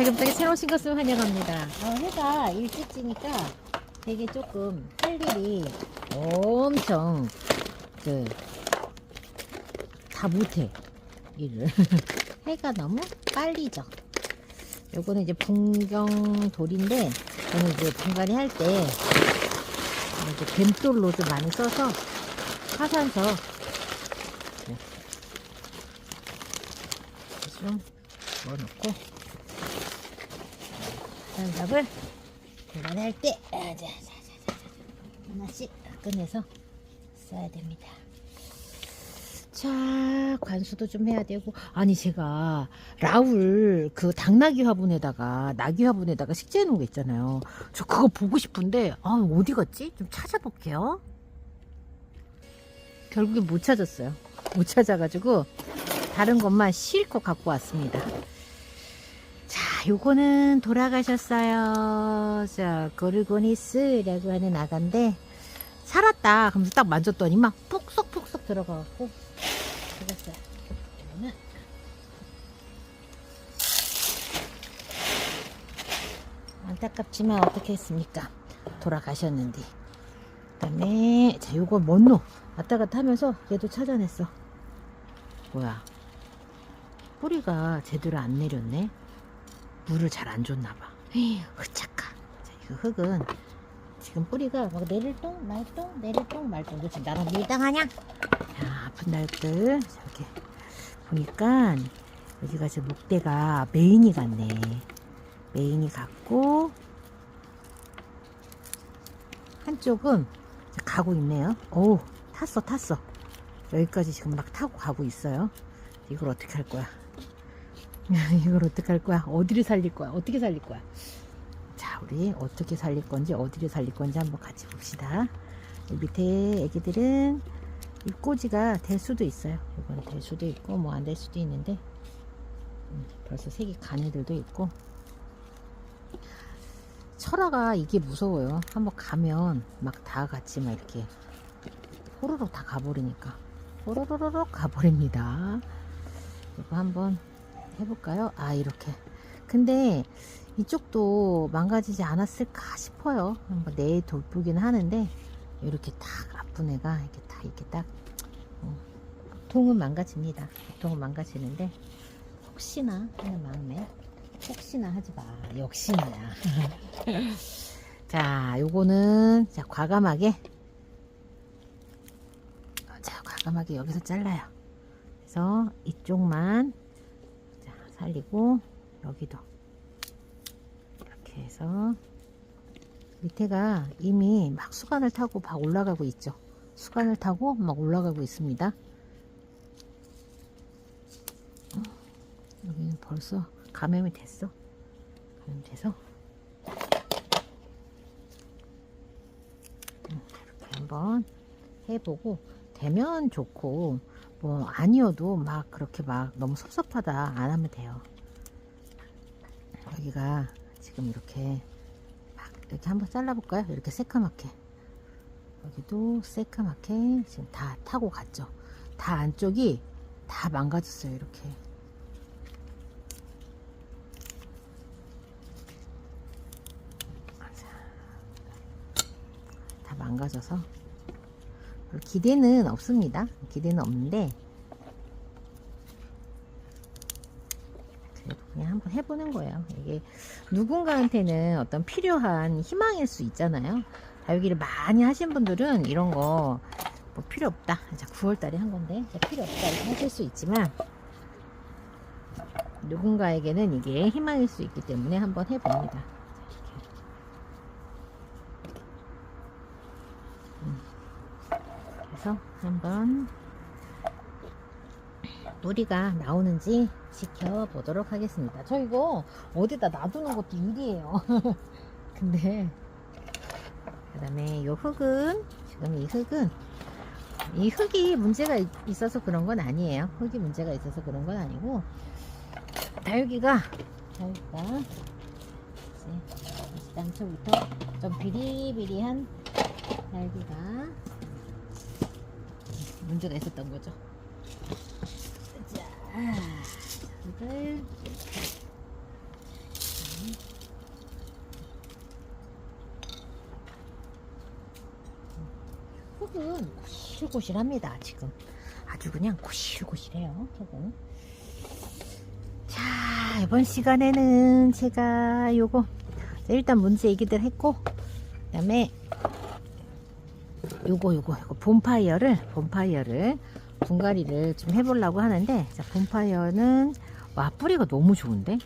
닭염닭에 새로 오신 것을 환영합니다. 어, 해가 일찍 지니까 되게 조금 할 일이 엄청 그, 다 못해 일을 해가 너무 빨리 져 요거는 이제 풍경돌인데 저는 이제 분갈이 할 때 이제 뱀돌로 좀 많이 써서 화산서 네. 좀 넣어놓고 화산석을 분갈이 할때 하나씩 꺼내서 써야 됩니다. 자, 관수도 좀 해야 되고. 아니, 제가 라울 그 당나귀 화분에다가, 나귀 화분에다가 식재해 놓은 거 있잖아요. 저 그거 보고 싶은데, 아, 어디 갔지? 좀 찾아볼게요. 결국엔 못 찾았어요. 못 찾아가지고, 다른 것만 실컷 갖고 왔습니다. 자, 요거는 돌아가셨어요. 자, 고르고니스라고 하는 아가인데, 살았다. 그러면서 딱 만졌더니 막 폭석폭석 들어가갖고, 죽었어요. 이거는 안타깝지만 어떻게 했습니까? 돌아가셨는데. 그 다음에 자 요거 뭔노 왔다 갔다 하면서 얘도 찾아냈어. 뭐야? 뿌리가 제대로 안 내렸네. 물을 잘 안 줬나 봐. 흐착하. 자, 이거 흙은 지금 뿌리가 막 내릴똥 말똥 내릴똥 말똥 너 지금 나랑 밀당하냐? 자, 아픈 날들 자, 이렇게 보니까 여기가 지금 목대가 메인이 같네. 메인이 같고 한쪽은 가고 있네요. 오 탔어 탔어. 여기까지 지금 막 타고 가고 있어요. 이걸 어떻게 할 거야? 이걸 어떻게 할 거야? 어디를 살릴 거야? 어떻게 살릴 거야? 자, 우리 어떻게 살릴 건지 어디를 살릴 건지 한번 같이 봅시다. 이 밑에 애기들은 입꼬지가 될 수도 있어요. 이건 될 수도 있고 뭐 안 될 수도 있는데 음, 벌써 색이 간 애들도 있고 철화가 이게 무서워요. 한번 가면 막 다 같이 막 이렇게 호로록 다 가버리니까 호로로록 가버립니다. 이거 한번 해볼까요? 아 이렇게 근데 이쪽도 망가지지 않았을까 싶어요. 한번 내 돌보기는 하는데 이렇게 딱 아픈 애가 이렇게 딱 이렇게 딱 어, 보통은 망가집니다. 보통은 망가지는데 혹시나 하는 마음에 혹시나 하지 마. 역시나야. 자, 요거는 자 과감하게 자 과감하게 여기서 잘라요. 그래서 이쪽만 자, 살리고 여기도 이렇게 해서 밑에가 이미 막 수간을 타고 막 올라가고 있죠. 수간을 타고 막 올라가고 있습니다. 여기는 벌써 감염이 됐어. 감염 돼서 음, 이렇게 한번 해보고 되면 좋고 뭐 아니어도 막 그렇게 막 너무 섭섭하다 안 하면 돼요. 여기가 지금 이렇게 막 이렇게 한번 잘라볼까요? 이렇게 새까맣게 여기도 새까맣게 지금 다 타고 갔죠. 다 안쪽이 다 망가졌어요. 이렇게 다 망가져서 별 기대는 없습니다. 기대는 없는데 그래도 그냥 한번 해보는 거예요. 이게 누군가한테는 어떤 필요한 희망일 수 있잖아요. 다육이를 많이 하신 분들은 이런 거 뭐 필요 없다. 자, 9월달에 한 건데 자, 필요 없다 이렇게 하실 수 있지만 누군가에게는 이게 희망일 수 있기 때문에 한번 해봅니다. 자, 이렇게. 음. 그래서 한번 뿌리가 나오는지 지켜보도록 하겠습니다. 저 이거 어디다 놔두는 것도 일이에요. 근데 그 다음에 이 흙은 지금 이 흙은 이 흙이 문제가 있- 있어서 그런 건 아니에요. 흙이 문제가 있어서 그런 건 아니고 다육이가 다육이가 이제 당초부터 좀 비리비리한 다육이가 문제가 있었던 거죠. 자, 이걸. 흙은 고실고실합니다 지금. 아주 그냥 고실고실해요 흙은 자 이번 시간에는 제가 요거 일단 문제 얘기들 했고 그 다음에 요거 요거 요거. 본파이어를 본파이어를 분갈이를 좀 해보려고 하는데 자 본파이어는 와 뿌리가 너무 좋은데?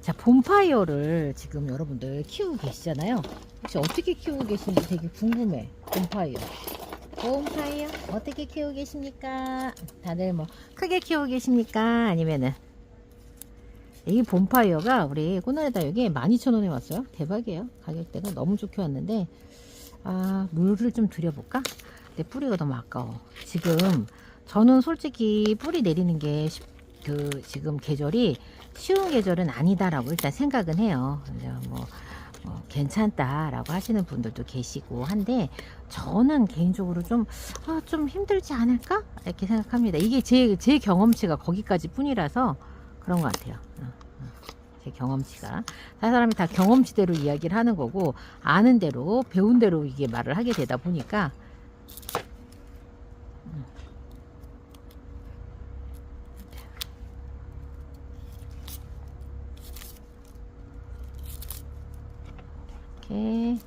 자 본파이어를 지금 여러분들 키우고 계시잖아요. 혹시 어떻게 키우고 계신지 되게 궁금해 본파이어. 본파이어 어떻게 키우고 계십니까? 다들 뭐 크게 키우고 계십니까? 아니면은. 이 본파이어가 우리 꼬나리다 여기 12,000원에 왔어요. 대박이에요. 가격대가 너무 좋게 왔는데 아 물을 좀 들여볼까 근데 뿌리가 너무 아까워 지금 저는 솔직히 뿌리 내리는 게 그 지금 계절이 쉬운 계절은 아니다라고 일단 생각은 해요. 뭐, 뭐 괜찮다라고 하시는 분들도 계시고 한데 저는 개인적으로 좀, 아, 좀 힘들지 않을까? 이렇게 생각합니다. 이게 제, 제 경험치가 거기까지 뿐이라서 그런 것 같아요. 제 경험치가. 다른 사람이 다 경험치대로 이야기를 하는 거고, 아는 대로, 배운 대로 이게 말을 하게 되다 보니까, 이렇게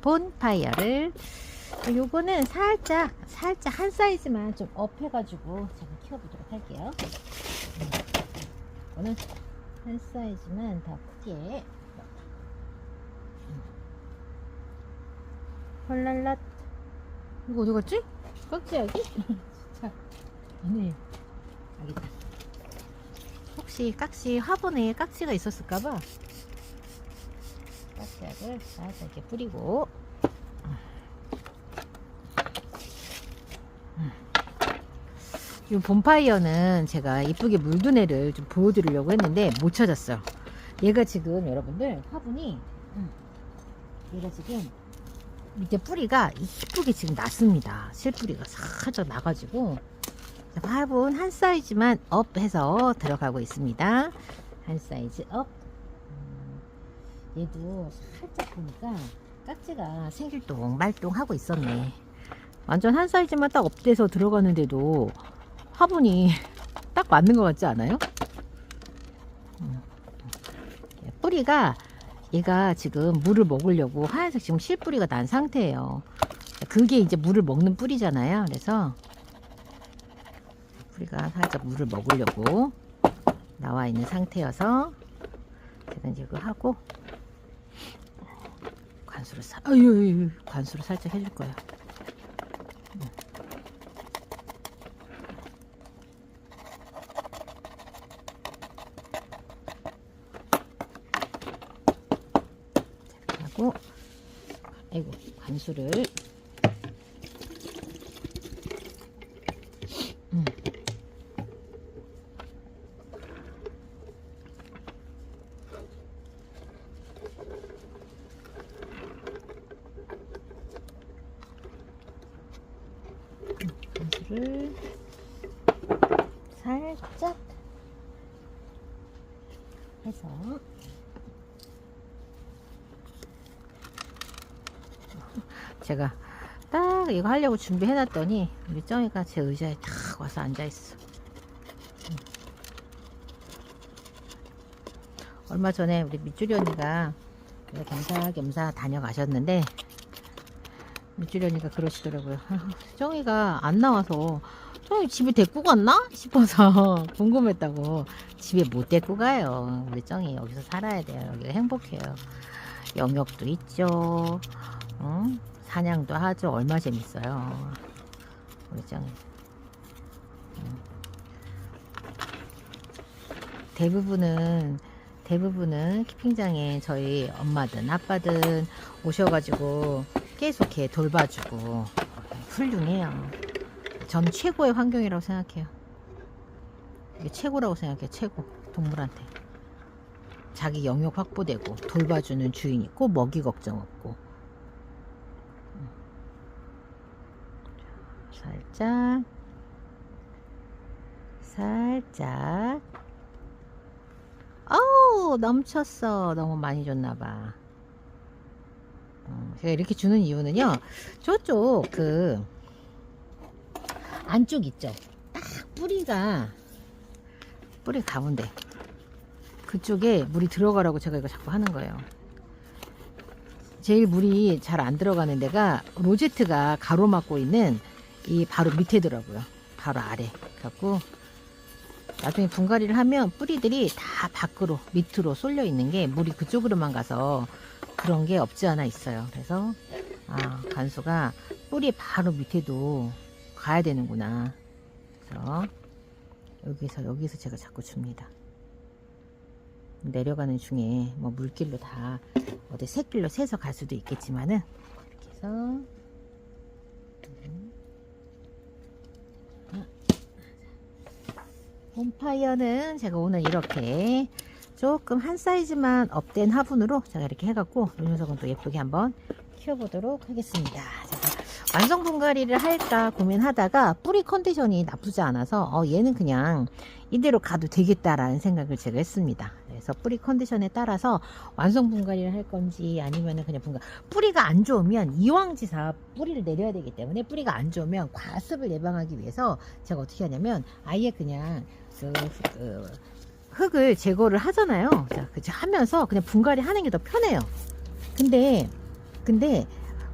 본파이어를 요거는 살짝 살짝 한 사이즈만 좀 업해가지고 제가 키워보도록 할게요 음, 이거는 한 사이즈만 더 크게 음. 헐랄랏 이거 어디 갔지? 깍지 여기? 자, 네 여기 있다 혹시 깍지 화분에 깍지가 있었을까봐 깍지약을 살짝 이렇게 뿌리고 이 본파이어는 제가 이쁘게 물든 애를 좀 보여드리려고 했는데 못 찾았어요 얘가 지금 여러분들 화분이 음, 얘가 지금 밑에 뿌리가 이쁘게 지금 났습니다 실뿌리가 살짝 나가지고 화분 한 사이즈만 업 해서 들어가고 있습니다. 한 사이즈 업. 음, 얘도 살짝 보니까 깍지가 생길동 말똥 하고 있었네. 완전 한 사이즈만 딱 업돼서 들어가는데도 화분이 딱 맞는 것 같지 않아요? 음. 뿌리가 얘가 지금 물을 먹으려고 하얀색 지금 실뿌리가 난 상태예요. 그게 이제 물을 먹는 뿌리잖아요. 그래서 뿌리가 살짝 물을 먹으려고 나와 있는 상태여서 제가 이제 이거 하고 관수를 사, 아유, 관수를 살짝 해줄 거예요. 하고, 아이고, 관수를. 간수를 살짝 해서 제가 딱 이거 하려고 준비해 놨더니 우리 쩡이가 제 의자에 탁 와서 앉아 있어 얼마 전에 우리 밑줄이 언니가 겸사겸사 다녀가셨는데 밑줄이 언니가 그러시더라고요. 쩡이가 안 나와서 쩡이 집에 데리고 갔나 싶어서 궁금했다고 집에 못 데리고 가요. 우리 쩡이 여기서 살아야 돼요. 여기가 행복해요. 영역도 있죠. 응? 사냥도 하죠. 얼마 재밌어요. 우리 쩡이. 응. 대부분은 대부분은 키핑장에 저희 엄마든 아빠든 오셔가지고 계속 이렇게 돌봐주고 훌륭해요. 저는 최고의 환경이라고 생각해요. 이게 최고라고 생각해요. 최고. 동물한테. 자기 영역 확보되고 돌봐주는 주인 있고 먹이 걱정 없고 살짝 살짝 어우 넘쳤어 너무 많이 줬나봐 어, 제가 이렇게 주는 이유는요. 저쪽 그 안쪽 있죠. 딱 뿌리가 뿌리 가운데 그쪽에 물이 들어가라고 제가 이거 자꾸 하는 거예요. 제일 물이 잘 안 들어가는 데가 로제트가 가로막고 있는 이 바로 밑에더라고요. 바로 아래. 갖고 나중에 분갈이를 하면 뿌리들이 다 밖으로 밑으로 쏠려 있는 게 물이 그쪽으로만 가서 그런 게 없지 않아 있어요. 그래서 아 간수가 뿌리 바로 밑에도 가야 되는구나. 그래서 여기서 여기서 제가 자꾸 줍니다. 내려가는 중에 뭐 물길로 다 어디 새길로 새서 갈 수도 있겠지만은 이렇게 해서 음. 아. 홈파이어는 제가 오늘 이렇게 조금 한 사이즈만 업된 화분으로 제가 이렇게 해갖고 이 녀석은 또 예쁘게 한번 키워보도록 하겠습니다. 완성 분갈이를 할까 고민하다가 뿌리 컨디션이 나쁘지 않아서 어, 얘는 그냥 이대로 가도 되겠다라는 생각을 제가 했습니다. 그래서 뿌리 컨디션에 따라서 완성 분갈이를 할 건지 아니면 그냥 분갈 뿌리가 안 좋으면 이왕지사 뿌리를 내려야 되기 때문에 뿌리가 안 좋으면 과습을 예방하기 위해서 제가 어떻게 하냐면 아예 그냥 그, 그 흙을 제거를 하잖아요. 자, 그죠 하면서 그냥 분갈이 하는 게 더 편해요. 근데 근데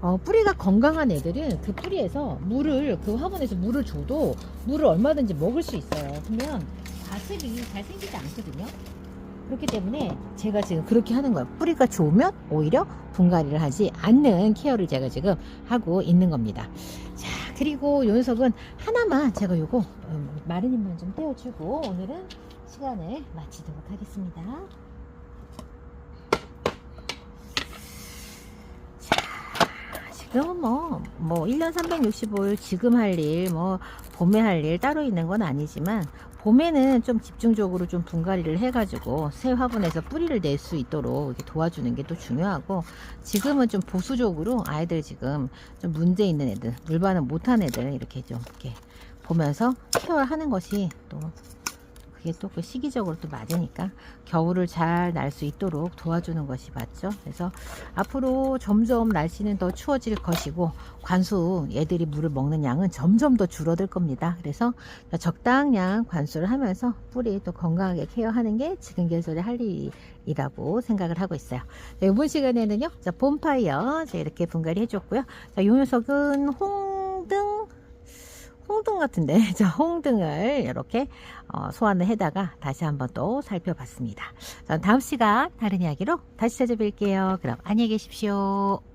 어, 뿌리가 건강한 애들은 그 뿌리에서 물을 그 화분에서 물을 줘도 물을 얼마든지 먹을 수 있어요. 그러면 과습이 잘 생기지 않거든요. 그렇기 때문에 제가 지금 그렇게 하는 거예요. 뿌리가 좋으면 오히려 분갈이를 하지 않는 케어를 제가 지금 하고 있는 겁니다. 자, 그리고 요 녀석은 하나만 제가 요거 음, 마른 잎만 좀 떼어주고 오늘은 시간을 마치도록 하겠습니다. 지금은 뭐, 뭐, 1년 365일 지금 할 일, 뭐, 봄에 할 일 따로 있는 건 아니지만, 봄에는 좀 집중적으로 좀 분갈이를 해가지고, 새 화분에서 뿌리를 낼 수 있도록 이렇게 도와주는 게 또 중요하고, 지금은 좀 보수적으로 아이들 지금 좀 문제 있는 애들, 물반응 못한 애들, 이렇게 좀 이렇게 보면서 케어를 하는 것이 또 그게 또 그 시기적으로 또 맞으니까 겨울을 잘 날 수 있도록 도와주는 것이 맞죠. 그래서 앞으로 점점 날씨는 더 추워질 것이고 관수 얘들이 물을 먹는 양은 점점 더 줄어들 겁니다. 그래서 적당량 관수를 하면서 뿌리 또 건강하게 케어하는 게 지금 계절에 할 일이라고 생각을 하고 있어요. 자, 이번 시간에는요, 자, 봄파이어 이렇게 분갈이 해줬고요. 자, 요 녀석은 홍등 홍등 같은데 자 홍등을 이렇게 어, 소환을 해다가 다시 한번 또 살펴봤습니다. 전 다음 시간 다른 이야기로 다시 찾아뵐게요. 그럼 안녕히 계십시오.